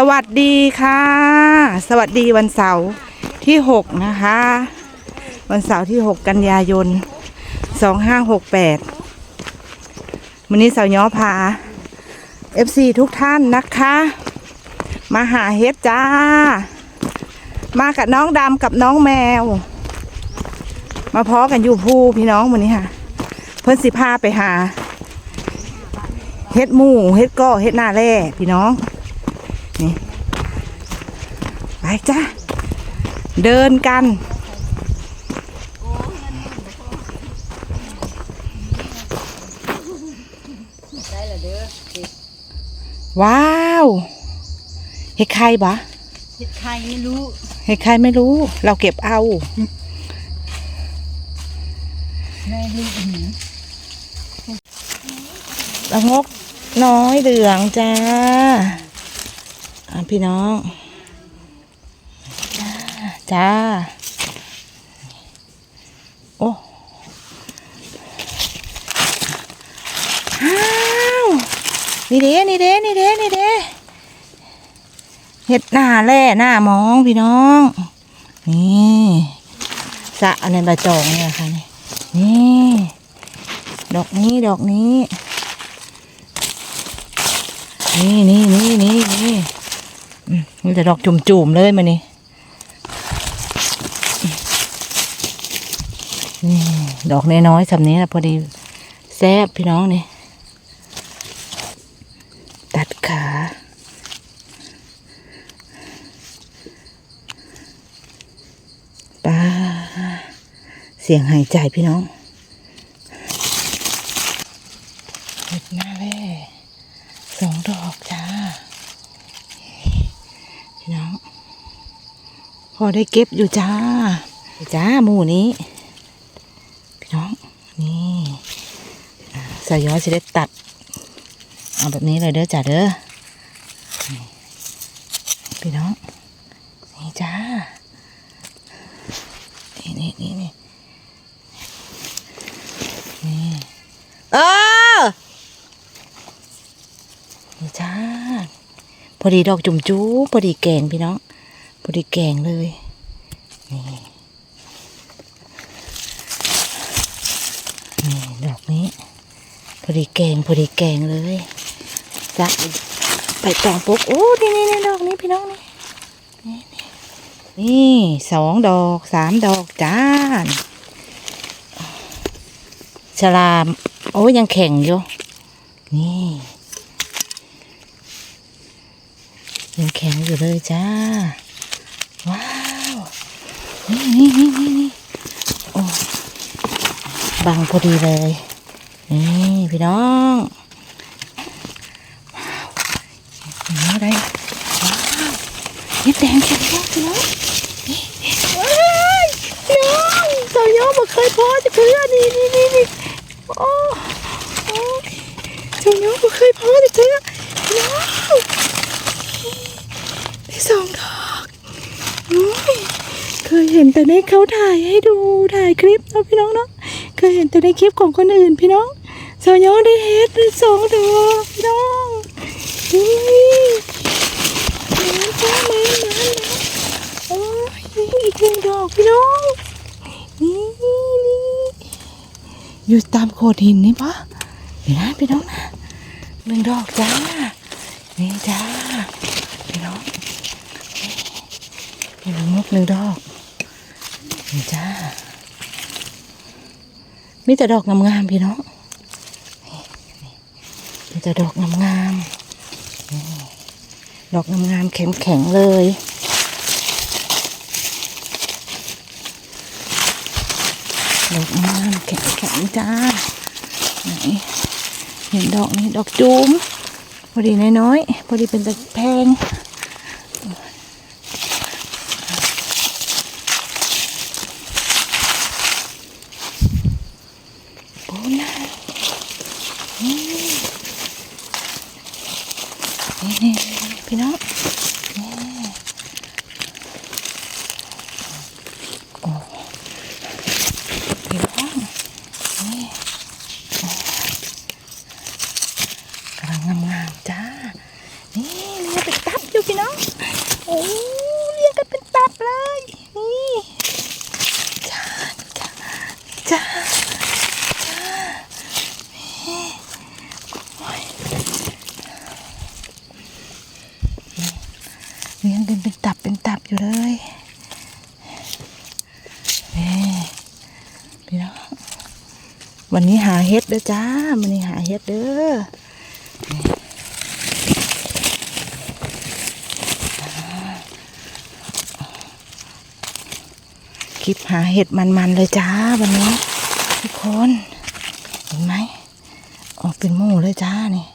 สวัสดีค่ะ สวัสดีวันเสาร์ที่หกนะคะ วันเสาร์ที่หกกันยายนสองห้าหกแปดวันนี้สาวย้อพา FC ทุกท่านนะคะ มาหาเฮ็ดจ้า มากับน้องดำกับน้องแมว มาพอกันอยู่ภูพี่น้องวันนี้ค่ะ เพิ่นสิพาไปหาเฮ็ดหมูเฮ็ดก้อเฮ็ดหน้าแร่พี่น้อง ไปจ้าเดินกัน ว้าวเฮ็ดใครบะเห็ดไข่ไม่รู้เฮ็ดใครไม่รู้ เราเก็บเอาแม่รู้อือละงกน้อยเหลืองจ้าอะพี่น้องจ้า จ้า โอ้อ้าวนี่เด้นี่เด้นี่เด้นี่เด้เห็ดหน้าแร่หน้ามองพี่น้อง นี่สะอันนี้บะจองเนี่ยค่ะนี่นี่ดอกนี้ดอกนี้ นี่นี่นี่นี่นี่มมีแต่ดอกจุ่มๆเลยมานี่นี่ ดอกน้อยๆสำนี้นะพอดีแซบพี่น้องนี่ ตัดขาป้าเสียงหายใจพี่น้องเห็ดหน้าแร่สองดอกจ้า พี่น้อง พอได้เก็บอยู่จ้า จ้าหมูนี้ พี่น้อง นี่อ่า สายย้อยจะได้ตัด เอาแบบนี้เลยเด้อจ้าเด้อพี่น้อง นี่จ้า นี่นี่นี่นี่นี่เออนี่จ้า พอดีดอกจุ่มจูพอดีแกงพี่น้อง พอดีแกงเลย นี่ดอกนี้ พอดีแกงพอดีแกงเลยจะไปตองปุ๊กโอ้นี่นี่นี่ดอกนี้พี่น้องนี่นี่นี่นี่สองดอกสามดอกจ้านฉลามโอ้ยังแข็งอยู่นี่ยังแข็งอยู่เลยจ้า ว้าว นี่นี่นี่นี่นี่โอ้บังพอดีเลย นี่พี่น้องว้าวเห็นอะไรว้าวนี่แดงแข็งมากพี่น้องว้ายพี่น้องสาวยอมาเคยพอจะเพื่อนี่นี่นี่นี่โอ้โอ้ยสาวยอมาเคยพอจะเพื่อพี่น้องที่สองดอกอุ๊ยเคยเห็นแต่ในเขาถ่ายให้ดูถ่ายคลิปเนาะพี่น้องเนาะเคยเห็นแต่ในคลิปของคนอื่นพี่น้อง สาวยองได้เห็ดได้สองดอกพี่น้องอุ้ยมาจ้ามามามาโอ้ยอีกหนึ่งดอกพี่น้องนี่นี่อยู่ตามโขดหินนี่ปะเดี๋ยวนะพี่น้องนะหนึ่งดอกจ้านี่จ้าพี่น้องนี่ละงกหนึ่งดอกนี่จ้ามีแต่ดอกงามๆพี่น้อง จะดอกงามๆนี่ดอกงามๆแข็งๆเลยดอกงามแข็งๆจ้าไหนเห็นดอกนี้ดอกจูมพอดีน้อยๆพอดีเป็นตะแพง นี่นี่พี่น้องนี่โอ้พี่น้องนี่โอ้กำลังงามๆจ้า นี่เรียไปตับอยู่พี่น้อง อ้เรียงกันเป็นตับเลย นี่จ้าจ้าจ้านี่โอ้ยเรียง กันเป็นตับเป็นตับอยู่เลยนี่พี่น้องวันนี้หาเฮ็ดเด้อจ้าวันนี้หาเฮ็ดเด้อคลิปหาเห็ดมันๆเลยจ้าวันนี้ทุกคนเห็นไหมออกเป็นหมู่เลยจ้านี่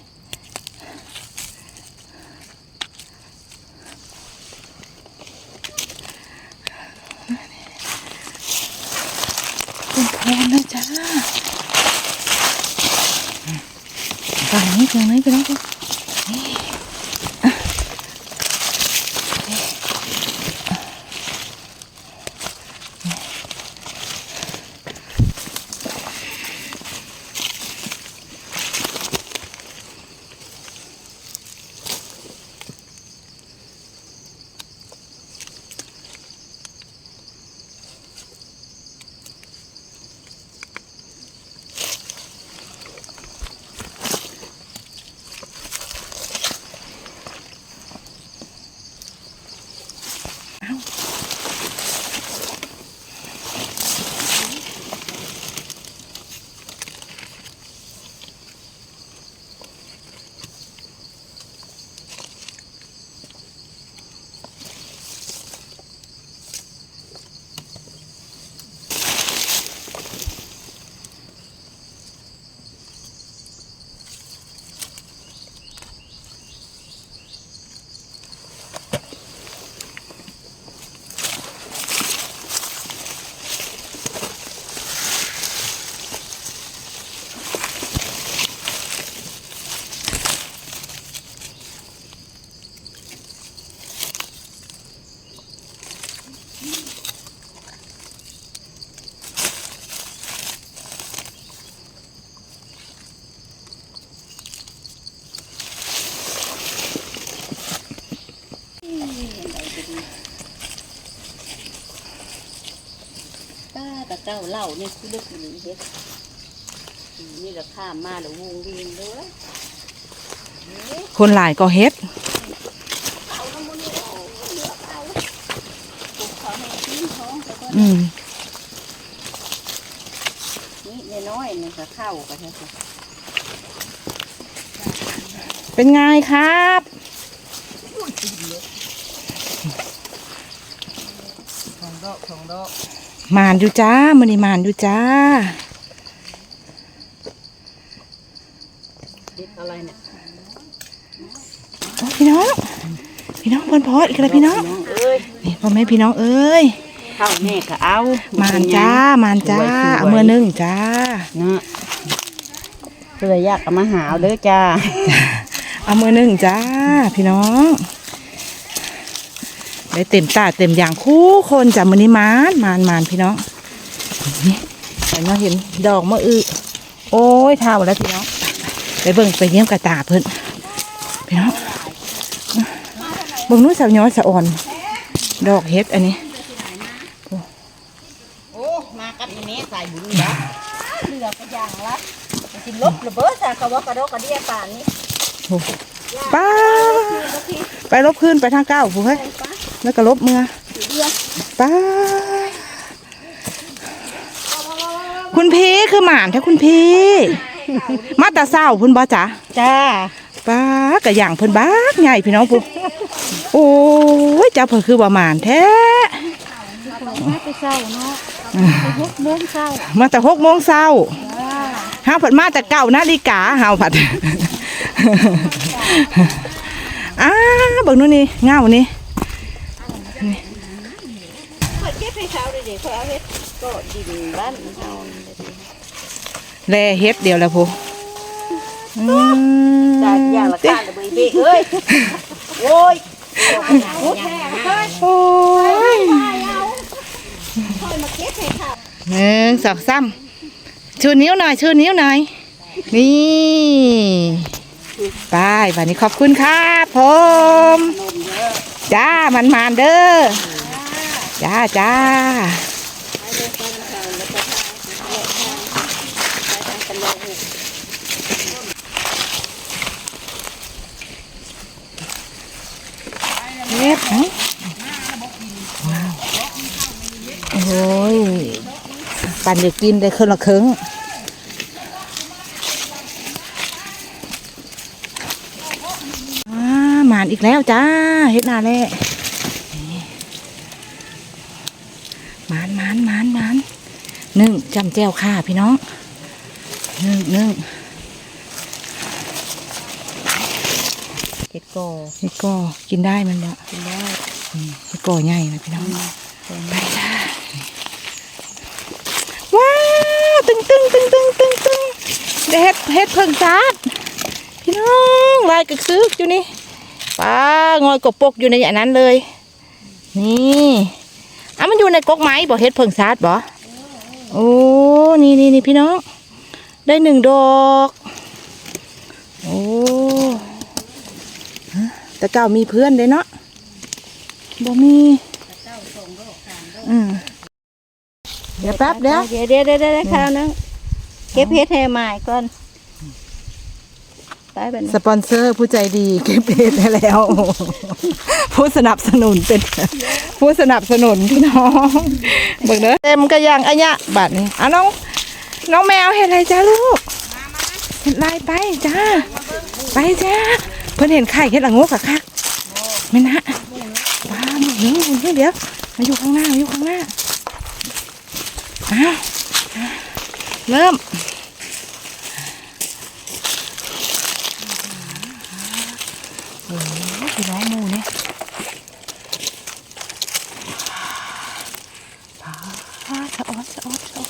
ป้าตะเก้าเหล่านี่คือเลือกนี้เฮ็ดนี่ราคามาแล้ววงเวียนเลยคนหลายก็เฮ็ดเอาน้ำมันนี่ออกเลือกเอาปลูกเขาให้ทิ้งท้องแต่ก็อืมนี่น้อยๆนี่ก็เข้ากันเถอะเป็นไงครับ ของ ดอกของดอกมานอยู่จ้ามันนี่มานอยู่จ้าเด็ดอะไรเนี่ยโอ้พี่น้อง พี่น้องเพิ่นพออีกแล้วพี่น้องเอ้ยนี่พ่อแม่พี่น้องเอ้ยเข้าแม่ก็เอามานจ้ามานจ้าเอามือหนึ่งจ้าเนาะเพื่ออยากเอามาหาเอาเด้อจ้าเอามือหนึ่งจ้า พี่น้อง ได้เต็มตาเต็มอย่างคู่คนจ้ะมือนี้มานมานมานพี่น้องนี่แต่เราเห็นดอกมะอึโอ้ยเท่าแล้วพี่น้องไปเบิ่งไปเยี่ยมกระตาเพิ่นพี่น้องเบิ่งนู้นสาวย้อยสะอ่อน ดอกเฮ็ดอันนี้โอ้มากับอีเมสายบุญเหรอเหลือก็อย่างละสิลบระเบิดสากะว่ากระดกกระเดียป่านนี้ป้าไปลบขึ้นไปทางเก้าผู้เฮ้ย แล้วก็ลบเมือป้าคุณพี่คือหมานแท้คุณพี่ มาแตาเศร้าพุ่นบ่จ๋าจ้าป้ากะอย่างเพิ่นบ้ากใหญ่พี่น้องปุ๊โอ้ยเจ้าเพิ่นคือบ่หมานแท้มาไปเศร้าเนาะไปหกโมงเศร้ามาแต่หกโมงเช้าเฮาผัดมาแต่เก้านาฬิกาเฮาผัดอ้าเบิ่งนู่นนี่เงานี่ เช้าเลยเด็กเขาเอาเฮ็ดก็ดินบ้านเฮาแลเฮ็ดเดียวแล้วพูอืมจากอย่างละก้านเลยเบ้เอ้ยโอ้ยโอ้ยหนึ่งสองสามชูนิ้วหน่อยชูนิ้วหน่อย นี่ไปวันนี้ขอบคุณครับผม จ้ามันมานเด้อ จ้าจ้าเฮ็ดไหมว้าวโอ้ยปั่นเดี๋ยวกินได้คนละครึ่งอ่าหมานอีกแล้วจ้าเฮ็ดนาแล่หมานหมานหมานหมานห นึ่งจำแจวค่ะพี่น้องหนึ่งหนึ่งเห็ดกอเฮ็ดก็กินได้มันละกินได้เฮ็ดก็ใหญ่นะพี่น้องไปจ้าว้าวตึงตึงตึงตึงตึงตึงได้เฮ็ดเฮ็ดเพิ่งซาดพี่น้องลายกึกซึกอยู่นี่ป้างอยกบปกอยู่ในอย่างนั้นเลย นี่อะมันอยู่ในกกไม้บ่เฮ็ดเพิ่งซาดบ่ โอ้ นี่นี่นี่พี่น้อง ได้หนึ่งดอก โอ้แต่เก่ามีเพื่อนเลยเนาะบ่มีอืมเดี๋ยวแป๊บเดี๋ยวเดี๋ยวเดี๋ยวเดี๋ยวเดี๋ยวข้าวนึงเก็บเพชรให้ใหม่ก่อน ไปเป็นสปอนเซอร์ผู้ใจดีเก็บเห็ดได้แล้ว ผู้สนับสนุนเป็น ผู้สนับสนุนพี่น้องเบิกเด้อเต็มกระยังอันยะบัดนี้อะน้อง น้องแมวเห็นอะไรจ้าลูกเห็นลายไปจ้า ไปจ้า เพิ่นเห็นไข่เห็ดละงกอะค่ะไม่นะว้าวเดี๋ยวเดี๋ยวเดี๋ยวมาอยู่ข้างหน้ามาอยู่ข้างหน้าอ้าวเริ่ม โอ้โหพี่น้องหมูเนี่ยพาสะออดสะออดสะออด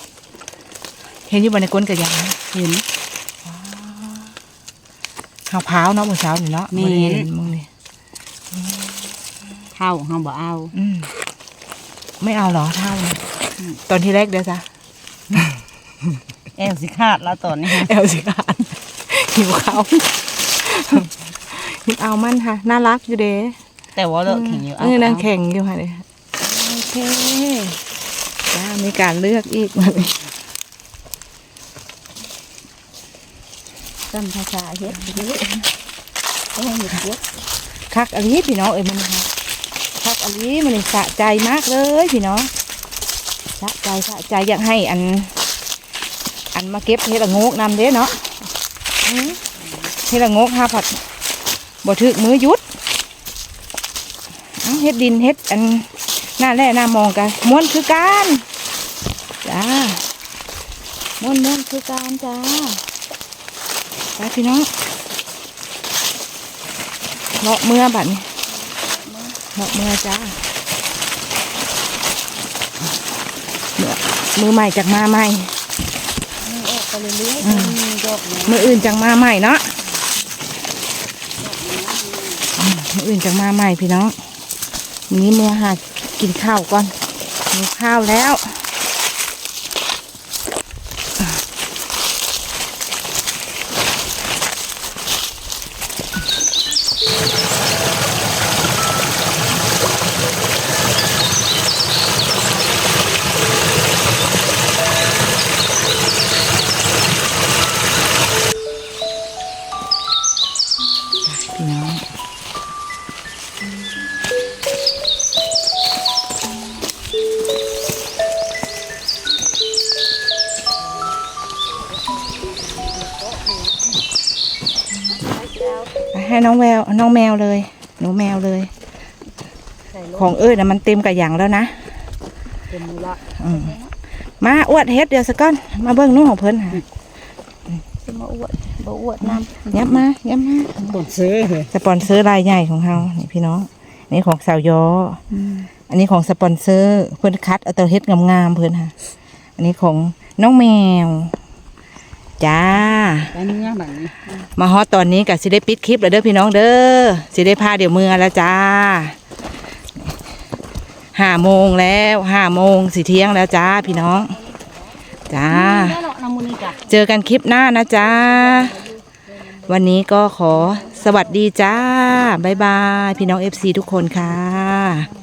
เห็นอยู่บนในก้นกระยังนะเห็นข้าวพร้าวเนาะเมื่อเช้านี่เนาะแม่นบ่ได้เห็นมึงนี่เท่าเฮาบ่เอาอืมไม่เอาเหรอเท่าเนี่ยตอนที่แรกเดี๋ยวจ้ะแอวสิขาดแล้วตอนนี้ฮะแอลสิการหิวข้าวหิวเอามันค่ะ น่ารักอยู่เด้แต่ว่าเลิกแข็งอยู่เออนางแข่งอยู่ค่ะเนี่ยโอเคจ้ามีการเลือกอีกมาเลย จำภาษาเฮ็ดดีก็ให้เห็ดเยอะคักอลีพี่น้องเอ้ยมันนะคะคักอลีมันสะใจมากเลยพี่น้องสะใจสะใจอยากให้อัน อันมาเก็บเฮ็ดละงกนำเด้เนาะเฮ็ดละงกห้าผัดบ่ถึกมือยุดเอาเฮ็ดดินเฮ็ดอันหน้าแร่หน้ามองกันม้วนคือการจ้าม้วนม้วนคือการจ้า ไปพี่น้องเลาะเมื่อบัดนี้เลาะเมื่อจ้าเมื่อมือใหม่จากมาใหม่มันออกไปเรื่อยๆมันมีดอกเนี่ยมืออื่นจากมาใหม่เนาะอืมมืออื่นจากมาใหม่พี่น้องวันนี้เมื่อหากินข้าวก่อนมีข้าวแล้ว ให้น้องแววน้องแมวเลย หนูแมวเลยใส่ลของเอ้ยนะมันเต็มกระหยังแล้วนะเต็มมือละอืมมาอวดเฮ็ดเดี๋ยวสักก้อนมาเบิ้งนู่นของเพิ่นค่ะจะมาอวดบ่อวดน้ำยับมายับมาบนซื้อสปอนเซอร์รายใหญ่ของเรานี่พี่น้องนี่ของสาวยออันนี้ของสปอนเซอร์เพื่อนคัดเอาแตัวเฮ็ดงามๆเพื่อนค่ะ อันนี้ของน้องแมว จ้า ไปเนื้อแบบนี้มาฮอตตอนนี้กับสิได้ปิดคลิปแล้วเด้อพี่น้องเด้อสิได้พาเดี๋ยวมือแล้วจ้าห้าโมงแล้วห้าโมงสิเที่ยงแล้วจ้าพี่น้อง จ้า ได้หรอกน้ำมันนี่จ้ะ เจอกันคลิปหน้านะจ๊ะวันนี้ก็ขอสวัสดีจ้า บ๊ายบาย พี่น้อง FC ทุกคนค่ะ